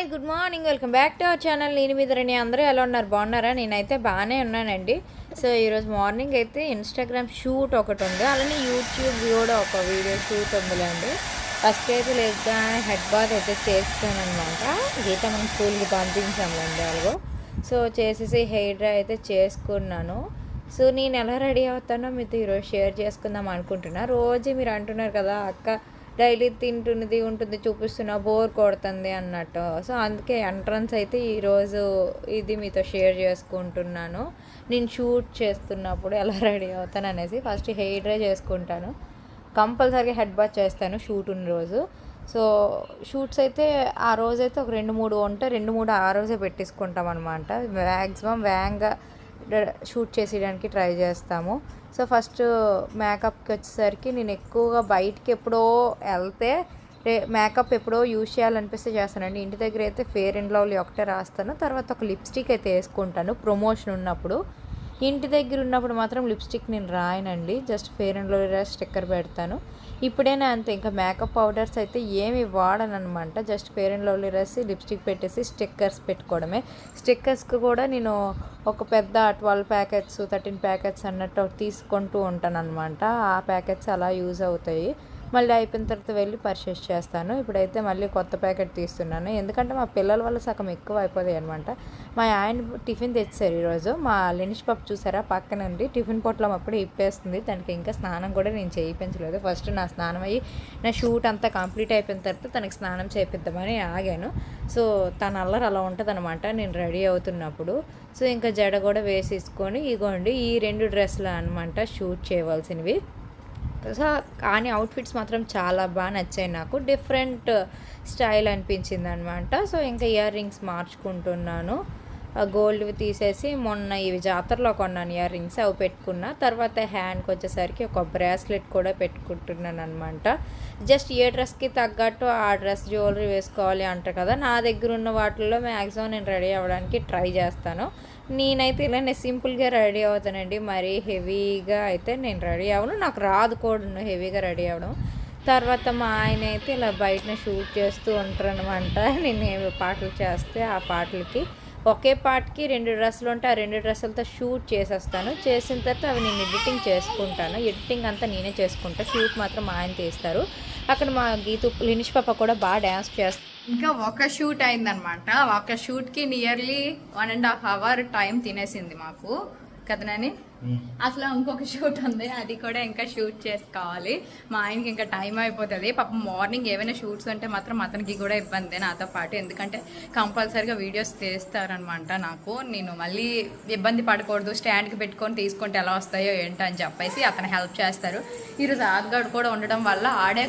Hi good morning. Welcome back to our channel. నేను మీదరని అందరూ ఎలా ఉన్నారు? బాగున్నారా? నేనైతే బాగానే ఉన్నానండి. సో ఈరోజు మార్నింగ్ అయితే ఇన్స్టాగ్రామ్ షూట్ ఒకటి ఉంది. అలానే యూట్యూబ్ కూడా ఒక వీడియో షూట్ ఉందిలేండి. ఫస్ట్ అయితే లేదా హెడ్ బాత్ అయితే చేస్తానమాట అనమాట గీత మనం స్కూల్కి పంపించామండి అలాగో. సో చేసేసి హెయిర్ డ్రై అయితే చేసుకున్నాను. సో నేను ఎలా రెడీ అవుతానో మీతో ఈరోజు షేర్ చేసుకుందాం అనుకుంటున్నా. రోజు మీరు అంటున్నారు కదా అక్క డైలీ తింటున్నది ఉంటుంది చూపిస్తున్నా బోర్ కొడుతుంది అన్నట్టు. సో అందుకే ఎంట్రన్స్ అయితే ఈరోజు ఇది మీతో షేర్ చేసుకుంటున్నాను. నేను షూట్ చేస్తున్నప్పుడు ఎలా రెడీ అవుతాను అనేసి ఫస్ట్ హెయిర్ డ్రై చేసుకుంటాను. కంపల్సరీగా హెడ్ బాత్ చేస్తాను షూట్ ఉన్న రోజు. సో షూట్స్ అయితే ఆ రోజైతే ఒక రెండు మూడు ఉంటే రెండు మూడు ఆ రోజే పెట్టేసుకుంటాం అనమాట మ్యాక్సిమం వ్యాంగ్గా షూట్ చేసేయడానికి ట్రై చేస్తాము. సో ఫస్ట్ మేకప్కి వచ్చేసరికి నేను ఎక్కువగా బయటికి ఎప్పుడో వెళ్తే రే మేకప్ ఎప్పుడో యూజ్ చేయాలనిపిస్తే చేస్తానండి. ఇంటి దగ్గర అయితే ఫేర్ అండ్ లవ్లీ ఒకటే రాస్తాను. తర్వాత ఒక లిప్స్టిక్ అయితే వేసుకుంటాను ప్రమోషన్ ఉన్నప్పుడు. ఇంటి దగ్గర ఉన్నప్పుడు మాత్రం లిప్స్టిక్ నేను రాయనండి. Just Fair and Lovely sticker పెడతాను. ఇప్పుడైనా అంతే ఇంకా మేకప్ పౌడర్స్ అయితే ఏమి వాడనమాట జస్ట్ ఫేర్ అండ్ లవ్లీ రాసి లిప్స్టిక్ పెట్టేసి స్టిక్కర్స్ పెట్టుకోవడమే. స్టిక్కర్స్కి కూడా నేను ఒక పెద్ద ట్వెల్వ్ ప్యాకెట్స్ థర్టీన్ ప్యాకెట్స్ అన్నట్టు తీసుకుంటూ ఉంటాను అనమాట ఆ ప్యాకెట్స్ అలా యూజ్ అవుతాయి. మళ్ళీ అయిపోయిన తర్వాత వెళ్ళి పర్చేస్ చేస్తాను. ఇప్పుడైతే మళ్ళీ కొత్త ప్యాకెట్ తీస్తున్నాను. ఎందుకంటే మా పిల్లల వల్ల సగం ఎక్కువ అయిపోతాయి అనమాట మా ఆయన టిఫిన్ తెచ్చారు ఈరోజు. మా లెనిష్ పప్పు చూసారా? పక్కన ఉంది టిఫిన్ పొట్లం అప్పుడు ఇప్పేస్తుంది. దానికి ఇంకా స్నానం కూడా నేను చేయించలేదు. ఫస్ట్ నా స్నానం అయ్యి నా షూట్ అంతా కంప్లీట్ అయిపోయిన తర్వాత తనకి స్నానం చేపిద్దామని ఆగాను. సో తన అల్లరి అలా ఉంటుంది అనమాట నేను రెడీ అవుతున్నప్పుడు. సో ఇంకా జడ కూడా వేసేసుకొని ఇగోండి ఈ రెండు డ్రెస్సులు అనమాట షూట్ చేయవలసినవి. కానీ అవుట్ఫిట్స్ మాత్రం చాలా బాగా నచ్చాయి నాకు. డిఫరెంట్ స్టైల్ అనిపించింది అనమాట సో ఇంకా ఇయర్ రింగ్స్ మార్చుకుంటున్నాను. గోల్డ్ తీసేసి మొన్న ఇవి జాతరలో కొన్నాను ఇయర్ రింగ్స్ అవి పెట్టుకున్నా. తర్వాత హ్యాండ్కి వచ్చేసరికి ఒక బ్రాస్లెట్ కూడా పెట్టుకుంటున్నాను అనమాట జస్ట్ ఏ డ్రెస్కి తగ్గట్టు ఆ డ్రెస్ జ్యువెలరీ వేసుకోవాలి అంటారు కదా నా దగ్గర ఉన్న వాటిల్లో మ్యాక్సిమం నేను రెడీ అవ్వడానికి ట్రై చేస్తాను. నేనైతే ఇలానే సింపుల్గా రెడీ అవుతానండి. మరీ హెవీగా అయితే నేను రెడీ అవ్వను. నాకు రాదు కూడా హెవీగా రెడీ అవ్వడం. తర్వాత మా ఆయన అయితే ఇలా బయటనే షూట్ చేస్తూ ఉంటారు అనమాట నేను ఏమి పాటలు చేస్తే ఆ పాటలకి. ఒకే పార్ట్కి రెండు డ్రెస్సులు ఉంటే ఆ రెండు డ్రెస్సులతో షూట్ చేసేస్తాను. చేసిన తర్వాత అవి నేను ఎడిటింగ్ చేసుకుంటాను. ఎడిటింగ్ అంతా నేనే చేసుకుంటా. షూట్ మాత్రం ఆయన తీస్తారు. అక్కడ మా గీతు లినిష్ పాప కూడా బాగా డ్యాన్స్ చేస్తారు ఇంకా ఒక షూట్ అయిందనమాట ఒక షూట్కి nearly one and half hour time తినేసింది మాకు. కదనని Hmm. అసలు ఇంకొక షూట్ ఉంది అది కూడా ఇంకా షూట్ చేసుకోవాలి. మా ఆయనకి ఇంకా టైం అయిపోతుంది. పాపం మార్నింగ్ ఏమైనా షూట్స్ ఉంటే మాత్రం అతనికి కూడా ఇబ్బంది నాతో పాటు. ఎందుకంటే కంపల్సరీగా వీడియోస్ తీస్తారనమాట నాకు. నేను మళ్ళీ ఇబ్బంది పడకూడదు స్టాండ్కి పెట్టుకొని తీసుకుంటే ఎలా వస్తాయో ఏంటో అని చెప్పేసి అతను హెల్ప్ చేస్తారు. ఈరోజు ఆద్గాడు కూడా ఉండడం వల్ల ఆడే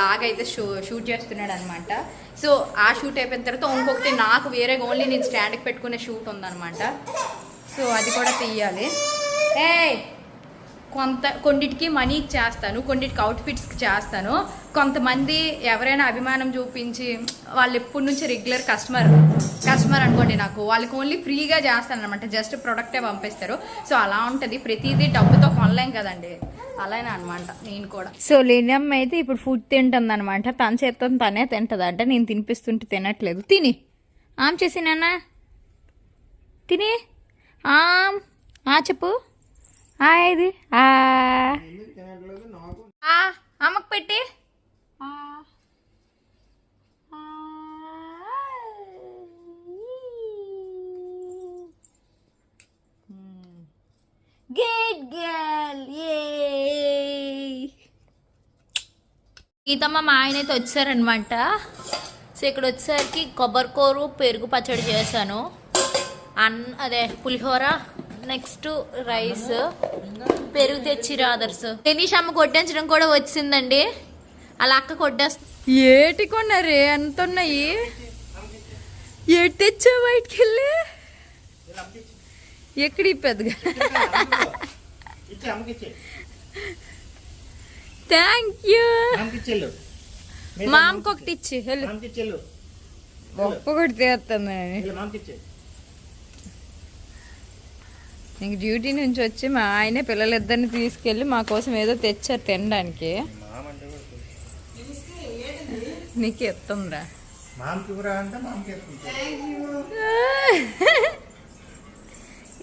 లాగ్ అయితే షూ షూట్ చేస్తున్నాడు అనమాట సో ఆ షూట్ అయిపోయిన తర్వాత ఇంకొకటి నాకు వేరే ఓన్లీ నేను స్టాండ్కి పెట్టుకునే షూట్ ఉందన్నమాట సో అది కూడా తీయాలి. ఏ కొంత కొన్నిటికి మనీ చేస్తాను కొన్నిటికి అవుట్ఫిట్స్కి చేస్తాను. కొంతమంది ఎవరైనా అభిమానం చూపించి వాళ్ళు ఎప్పటి నుంచి రెగ్యులర్ కస్టమర్ కస్టమర్ అనుకోండి నాకు వాళ్ళకి ఓన్లీ ఫ్రీగా చేస్తాను అనమాట జస్ట్ ప్రొడక్టే పంపిస్తారు. సో అలా ఉంటుంది. ప్రతిదీ డబ్బుతో కొనలేం కదండి. అలానే అనమాట నేను కూడా. సో లీనమ్మ అయితే ఇప్పుడు ఫుడ్ తింటుంది అనమాట తన చేత్తో తనే తింటుంది అంటే. నేను తినిపిస్తుంటే తినట్లేదు. తిని. ఆమ్ చేసి తిని. ఆమ్. ఆ చెప్పు. ఇది. ఆ. ఆ, అమ్మకు పెట్టి. గుడ్ గర్ల్ గీతమ్మ మా ఆయన అయితే వచ్చారనమాట సో ఇక్కడ వచ్చేసరికి కొబ్బరికూరు పెరుగు పచ్చడి చేశాను. అన్ అదే పులిహోర నెక్స్ట్ రైస్. పెరుగు తెచ్చి రాదర్స్ టెనీష్ అమ్మ కొట్టించడం కూడా వచ్చిందండి. అలా అక్క కొట్టేస్తా ఏటి కొన్నారే? ఎంత ఉన్నాయి ఏటి తెచ్చా బయటికి వెళ్ళి ఎక్కడి పెద్దగా? థ్యాంక్ యూ అమ్మకిచ్చేళ్ళు మా అమ్మకి ఒకటి ఇచ్చి వెళ్ళు. ఒక్కొక్కటి మామకిచ్చే ఇంక డ్యూటీ నుంచి వచ్చి మా ఆయనే పిల్లలిద్దరిని తీసుకెళ్ళి మా కోసం ఏదో తెచ్చారు తినడానికి. నీకు వేసుకుంటా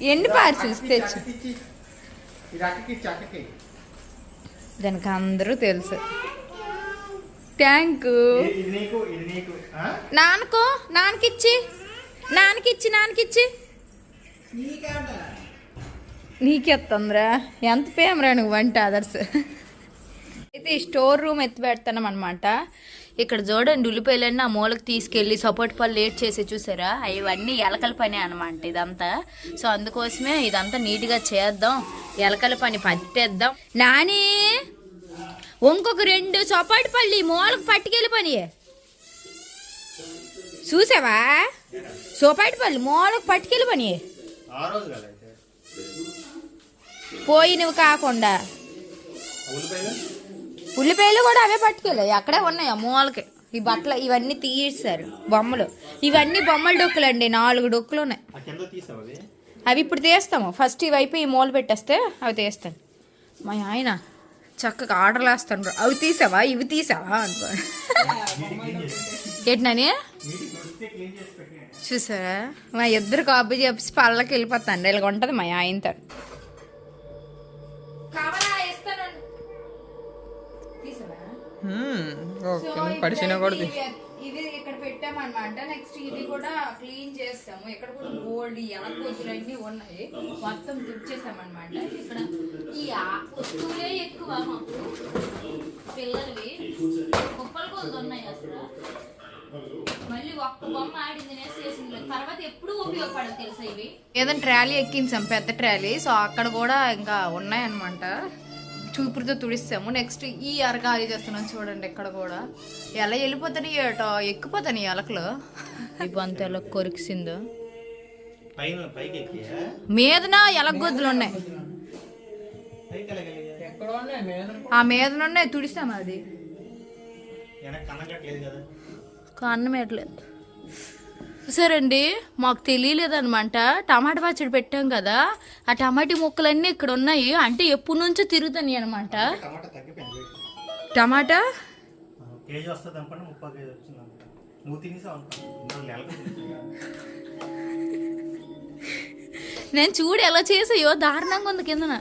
ఎన్ని పార్సిల్స్ తెచ్చు దానికి అందరూ తెలుసు. థ్యాంక్ ఇది- ఇది నీకు ఇది నీకు ఆ? నాన్నకో నాన్నకిచ్చి. నాన్నకిచ్చి నాన్నకిచ్చి. నీకెత్తుందిరా? ఎంత ఫేమరా నువ్వు వంట అదర్స్ అయితే ఈ స్టోర్ రూమ్ ఎత్తి పెడతాం అనమాట ఇక్కడ చూడండి ఉల్లిపాయలన్నీ ఆ మూలకు తీసుకెళ్ళి సపోర్ట్ పళ్ళు లేట్ చేసి చూసారా? ఇవన్నీ ఎలకల పని అనమాట ఇదంతా. సో అందుకోసమే ఇదంతా నీట్గా చేద్దాం. ఎలకల పని పట్టేద్దాం. నాని! ఇంకొక రెండు సపోర్ట్ పళ్ళు ఈ మూలకు పట్టుకెళ్ళి పని. చూసావా? సోపాటి పళ్ళు మూలకు పట్టుకెళ్ళి పని. పోయినవి కాకుండా. ఉల్లిపాయలు కూడా అవే పట్టుకెళ్ళాయి. అక్కడే ఉన్నాయి మూలకి ఈ బట్టలు ఇవన్నీ తీసేశారు బొమ్మలు. ఇవన్నీ బొమ్మల డొక్కులు అండి నాలుగు డొక్కులు ఉన్నాయి. అవి? ఇప్పుడు తీస్తాము. ఫస్ట్ ఇవి అయిపోయి ఈ మూల పెట్టేస్తే అవి తీస్తాను. మా ఆయన చక్కగా ఆర్డర్లు వేస్తాను అవి తీసావా? ఇవి తీసావా అనుకో ఏంటని చూసారా? మా ఇద్దరు కాపీ చెప్పి పళ్ళకి వెళ్ళిపోతాను. ఇలాగ ఉంటుంది మా ఆయనతో పడిచినా కూడా ఇది ఇక్కడ పెట్టామన్నమాట. నెక్స్ట్ ఇది కూడా క్లీన్ చేస్తాము. ఇక్కడ కూడా గోల్డ్ ఎలకోతులు అన్ని ఉన్నాయి. మొత్తం తుడిచేసామన్నమాట. ఇక్కడ ఈ వస్తువులే ఎక్కువ మాకు. పిల్లలవి. కుప్పలు కొద్ది ఉన్నాయి అసలు. ఒక్క బొమ్మ ఆడింది వేసేసింది తర్వాత ఎప్పుడు ఉపయోగపడదు తెలుసా ఇవి? ఏదైనా ట్రాలీ ఎక్కించాం పెద్ద ట్రాలీ. సో అక్కడ కూడా ఇంకా ఉన్నాయన్నమాట. చూపురుతో తుడిస్తాము. నెక్స్ట్ ఈ అరకాలి చేస్తున్నాం చూడండి ఇక్కడ కూడా. ఎలా వెళ్ళిపోతాయి ఏటో? ఎక్కిపోతాయి ఎలకలు ఈ బంత ఎలా కొరికిసిందో. పైన పైకి ఎక్కియా? మీదన ఎలగొద్దులు ఉన్నాయి. ఆ మీదన ఉన్నాయి తుడిస్తాం అది. వెనక్కి కనగట్లేదు కదా అన్నం ఎట్లేదు సరండి మాకు తెలియలేదన్నమాట. టమాటా పచ్చడి పెట్టాం కదా. ఆ టమాటీ ముక్కలన్నీ ఇక్కడ ఉన్నాయి. అంటే ఎప్పటి నుంచో తిరుగుతాయి అనమాట టమాటా నేను చూడు ఎలా చేసాయో. దారుణంగా ఉంది కిందన.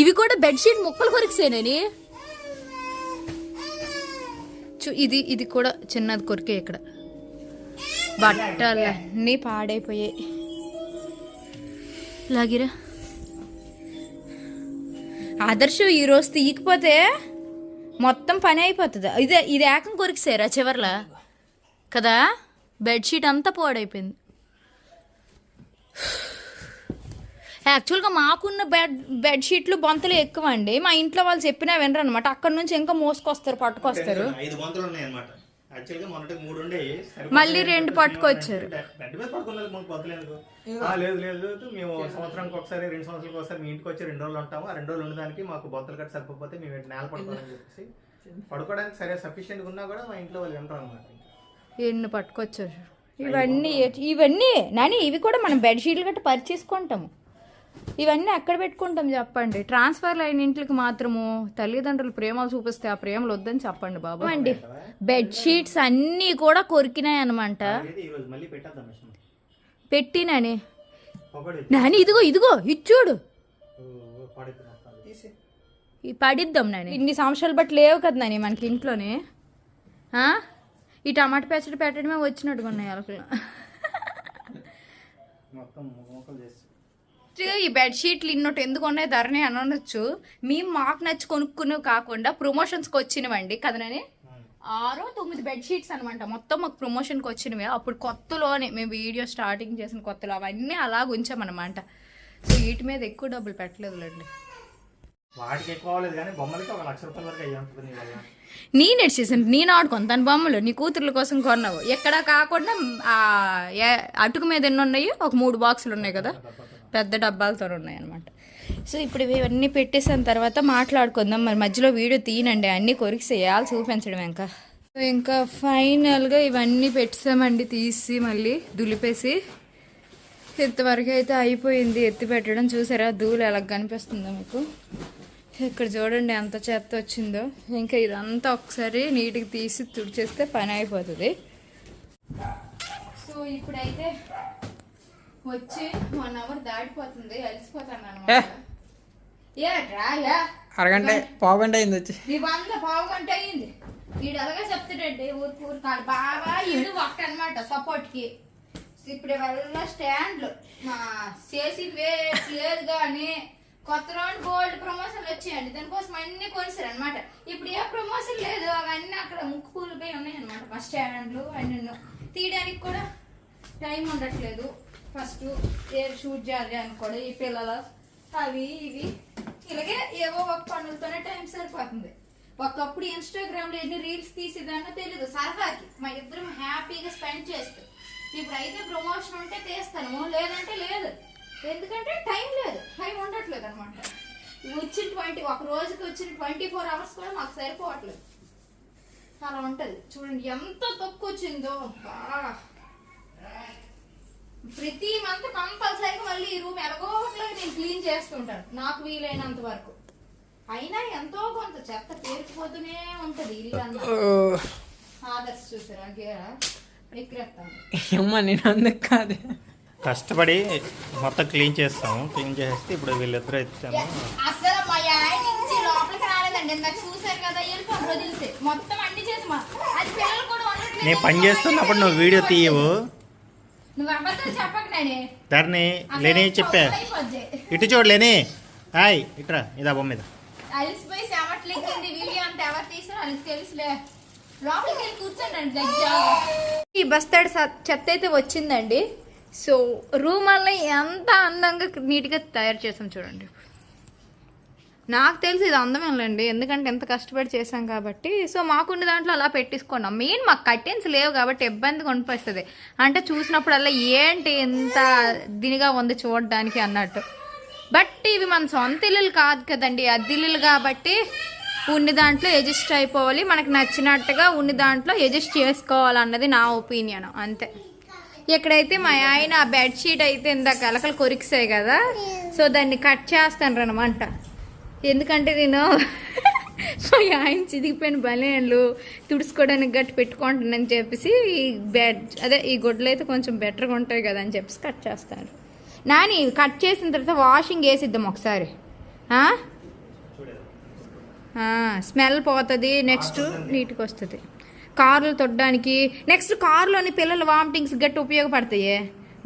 ఇవి కూడా బెడ్షీట్ ముక్కలు కొరికిసేనని చూ ఇది ఇది కూడా చిన్నది కొరికే ఇక్కడ. బట్టలన్నీ పాడైపోయాయి. లాగిరా. ఆదర్శం ఈరోజు తీయకపోతే మొత్తం పని అయిపోతుంది. ఇదే ఇది ఏకం కొరికిసారా చివర్లా. కదా? బెడ్షీట్ అంతా పాడైపోయింది. యాక్చువల్గా మాకున్న బెడ్ బెడ్షీట్లు బొంతలు ఎక్కువ అండి మా ఇంట్లో వాళ్ళు చెప్పినా వినరు అనమాట అక్కడ నుంచి ఇంకా మోసుకొస్తారు పట్టుకొస్తారు. మొన్నటికి మూడు మళ్ళీ రెండు పట్టుకొచ్చారు. బెడ్ మీద పడుకున్నది మూడు పొద్దులు ఎందుకు ఆ, లేదు లేదు మేము సంవత్సరానికి ఒకసారి రెండు సంవత్సరాలకు ఒకసారి మీ ఇంటికి వచ్చి రెండు రోజులు ఉంటాము. ఆ రెండు రోజులు ఉండడానికి మాకు బొత్తలు కట్టి సరిపోతే మేము నేల పడుకోవాలని చెప్పేసి పడుకోవడానికి సరే సఫిషియెంట్ ఉన్నా కూడా మా ఇంట్లో వాళ్ళు వింటారు అనమాట ఎన్ని పట్టుకొచ్చారు? ఇవన్నీ ఇవన్నీ నాని ఇవి కూడా మనం బెడ్షీట్లు గట్ట పరిచేసుకుంటాము ఇవన్నీ ఎక్కడ పెట్టుకుంటాం చెప్పండి? ట్రాన్స్ఫర్ అయిన ఇంట్లకి మాత్రము తల్లిదండ్రులు ప్రేమలు చూపిస్తే ఆ ప్రేమలు వద్దని చెప్పండి బాబు. అండి బెడ్షీట్స్ అన్నీ కూడా కొరికినాయి అనమాట పెట్టినని నాని. ఇదిగో ఇదిగో ఇచ్చూడు పడిపోయిన తీసి ఈ పడిద్దాం నాని. ఇన్ని సంవత్సరాలు బట్టి లేవు కదా నాని మనకి ఇంట్లోనే. ఆ? ఈ టమాటా పచ్చడి పెట్టడమే వచ్చినట్టుగా ఉన్నాయి అలకలు మొత్తం చేసి ఈ బెడ్షీట్లు ఇన్నోటి ఎందుకు ఉన్నాయి ధరని అనొచ్చు. మేము మాకు నచ్చి కొనుక్కునేవి కాకుండా ప్రమోషన్స్కి వచ్చినవండి. కదనని ఆరో తొమ్మిది బెడ్షీట్స్ అనమాట మొత్తం మాకు ప్రమోషన్కి వచ్చినవి. అప్పుడు కొత్తలోనే మేము వీడియో స్టార్టింగ్ చేసిన కొత్తలో అవన్నీ అలాగ ఉంచామన్నమాట సో వీటి మీద ఎక్కువ డబ్బులు పెట్టలేదులేండి. వాటికి ఎక్కువ అవ్వలేదు కానీ బొమ్మలకి ఒక లక్ష రూపాయల వరకు అయ్యి ఉంటుంది నీ వల్ల నేను ఎడ్చేసాను నేను ఆడుకుంటాను బొమ్మలు నీ కూతుర్ల కోసం కొన్నావు. ఎక్కడ కాకుండా అటుకు మీద ఎన్ని ఉన్నాయి? ఒక మూడు బాక్సులు ఉన్నాయి కదా. పెద్ద డబ్బాలతో ఉన్నాయి అనమాట సో ఇప్పుడు ఇవన్నీ పెట్టేసిన తర్వాత మాట్లాడుకుందాం. మరి మధ్యలో వీడియో తీయనండి. అన్నీ కొరికిసేయాలి చూపించడం ఇంకా. సో ఇంకా ఫైనల్గా ఇవన్నీ పెట్టామండి తీసి మళ్ళీ దులిపేసి. ఇంతవరకు అయితే అయిపోయింది. ఎత్తి పెట్టడం చూసారా? ధూళి ఎలా కనిపిస్తుందో మీకు. ఇక్కడ చూడండి ఎంత చెత్త వచ్చిందో. ఇంకా ఇదంతా ఒకసారి నీట్గా తీసి తుడిచేస్తే పని అయిపోతుంది. సో ఇప్పుడైతే వచ్చి వన్ అవర్ దాటిపోతుంది అలసిపోతాను అరగంట పావు గంట అయింది వచ్చి. నీ వంద పావు గంట అయింది వీడు అలాగే చెప్తాడండి ఊరు ఊరు కాదు బాగా ఇడు ఒక్క అనమాట సపోర్ట్కి ఇప్పుడు వల్ల స్టాండ్లు. మా చేసి లేదు కానీ కొత్త రౌండ్ గోల్డ్ ప్రమోషన్లు వచ్చాయండి. దానికోసం అన్ని కొనిసారు అనమాట ఇప్పుడు ఏ ప్రమోషన్ లేదు అవన్నీ అక్కడ ముక్కు పూలిపోయి ఉన్నాయి అనమాట మా స్టాండ్లు అన్ని తీయడానికి కూడా టైం ఉండట్లేదు. ఫస్ట్ ఏ షూట్ చేయాలి అనుకోడు ఈ పిల్లలు అవి ఇవి. ఇలాగే ఏవో ఒక పనులతోనే టైం సరిపోతుంది. ఒకప్పుడు ఇన్స్టాగ్రామ్లో ఎన్ని రీల్స్ తీసేదాన్నో తెలీదు. సరదాకి మా ఇద్దరం హ్యాపీగా స్పెండ్ చేస్తాం. ఇప్పుడు అయితే ప్రమోషన్ ఉంటే తీస్తాను. లేదంటే లేదు. ఎందుకంటే టైం లేదు. టైం ఉండట్లేదు అనమాట వచ్చిన ట్వంటీ ఒక రోజుకి వచ్చిన ట్వంటీ ఫోర్ అవర్స్ కూడా మాకు సరిపోవట్లేదు. అలా ఉంటుంది. చూడండి ఎంత తక్కువ వచ్చిందో. బాగా ప్రతి మంత్ కంపల్సరీగా మళ్ళీ ఈ రూమ్ ఎలాగో నేను క్లీన్ చేస్తుంటాను. నాకు వీలైనంత వరకు. అయినా ఎంతో కొంత చెత్త పేరుకుపోతూనే ఉంటది ఇల్లు అన్న ఆదర్శ్ చూసారా? నేను అందుకు కాదు. కష్టపడి మొత్తం క్లీన్ చేస్తాము. క్లీన్ చేసేస్తే ఇప్పుడు వీళ్ళిద్దరూ ఇచ్చాము అసలు మా ఆయన నుంచి లోపలికి రాలేదండి. ఇందాక చూసారు కదా వెళ్ళిపోయి వదిలితే మొత్తం అన్ని చేసి మా అది పిల్లలు కూడా ఉండట్లేదు. నేను పని చేస్తున్నప్పుడు నువ్వు వీడియో తీయవు. దాన్ని లేని చెప్పా. ఇటు చూడు లేని. హాయ్ ఇట్రా ఇదా బొమ్మ మీద. అలిసిపోయి చెమట్లెక్కింది వీడియో అంత ఎవరు తీసారో వాళ్ళకి తెలుసులే. లోపలికి వెళ్ళి కూర్చోండి దగ్గర ఈ బస్తాడు చెత్త అయితే వచ్చిందండి. సో రూమ్ వల్ల ఎంత అందంగా నీట్గా తయారు చేసాం చూడండి. నాకు తెలిసి ఇది అందమేనండి ఎందుకంటే ఎంత కష్టపడి చేసాం కాబట్టి. సో మాకుండే దాంట్లో అలా పెట్టించుకున్నాం మెయిన్ మాకు కర్టెన్స్ లేవు కాబట్టి ఇబ్బంది కొనిపిస్తుంది. అంటే చూసినప్పుడల్లా ఏంటి ఎంత దీనిగా ఉంది చూడడానికి అన్నట్టు. బట్ ఇవి మన సొంత ఇల్లులు కాదు కదండి. అద్దె ఇల్లులు కాబట్టి ఉన్ని దాంట్లో ఎడ్జస్ట్ అయిపోవాలి. మనకు నచ్చినట్టుగా ఉన్ని దాంట్లో ఎడ్జస్ట్ చేసుకోవాలన్నది నా ఒపీనియన్. అంతే. ఇక్కడైతే మా ఆయన ఆ బెడ్షీట్ అయితే ఇందాక కలకలు కొరికిసాయి కదా. సో దాన్ని కట్ చేస్తాను అనమాట ఎందుకంటే నేను మా ఆయన చిదిగిపోయిన బలేన్లు తుడుచుకోవడానికి గట్టి పెట్టుకుంటానని చెప్పేసి ఈ బెడ్ అదే ఈ గుడ్లు అయితే కొంచెం బెటర్గా ఉంటాయి కదా అని చెప్పేసి కట్ చేస్తాను నాని కట్ చేసిన తర్వాత వాషింగ్ వేసిద్దాం ఒకసారి. స్మెల్ పోతుంది నెక్స్ట్ నీట్గా వస్తుంది. కార్లు తొట్టడానికి నెక్స్ట్ కార్లోని పిల్లల వామిటింగ్స్ గట్టి ఉపయోగపడతాయి.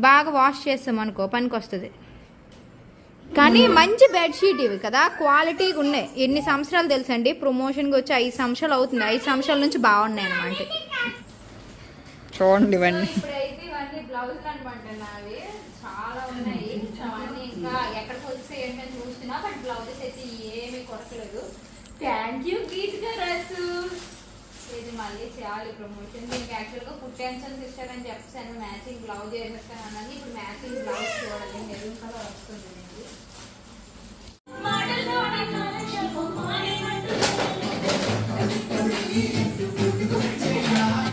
బాగా వాష్ చేస్తాం అనుకో పనికి వస్తుంది కానీ మంచి బెడ్షీట్ ఇవి కదా క్వాలిటీగా ఉన్నాయి. ఎన్ని సంవత్సరాలు తెలుసండి? ప్రమోషన్కి వచ్చి ఐదు సంవత్సరాలు అవుతుంది. ఐదు సంవత్సరాల నుంచి బాగున్నాయి అనమాట చూడండి ఇవన్నీ. ఇప్పుడైతే ఇవన్నీ బ్లౌజులు అనమాట నావి. చాలా ఉన్నాయి. అవన్నీ ఇంకా ఎక్కడికి వస్తే ఏంటని చూస్తున్నా బట్ బ్లౌజెస్ అయితే ఏమీ కొరకలేదు. థ్యాంక్ యూ గీతిక రసు ఇది మళ్ళీ చేయాలి ప్రమోషన్ దీనికి యాక్చువల్గా కుట్టెన్షన్స్ ఇస్తారని చెప్పాను. మ్యాచింగ్ బ్లౌజ్ వేసేస్తాను అన్నది ఇప్పుడు మ్యాచింగ్ బ్లౌజ్ చూడాలి. మెరూన్ కలర్ వస్తుంది.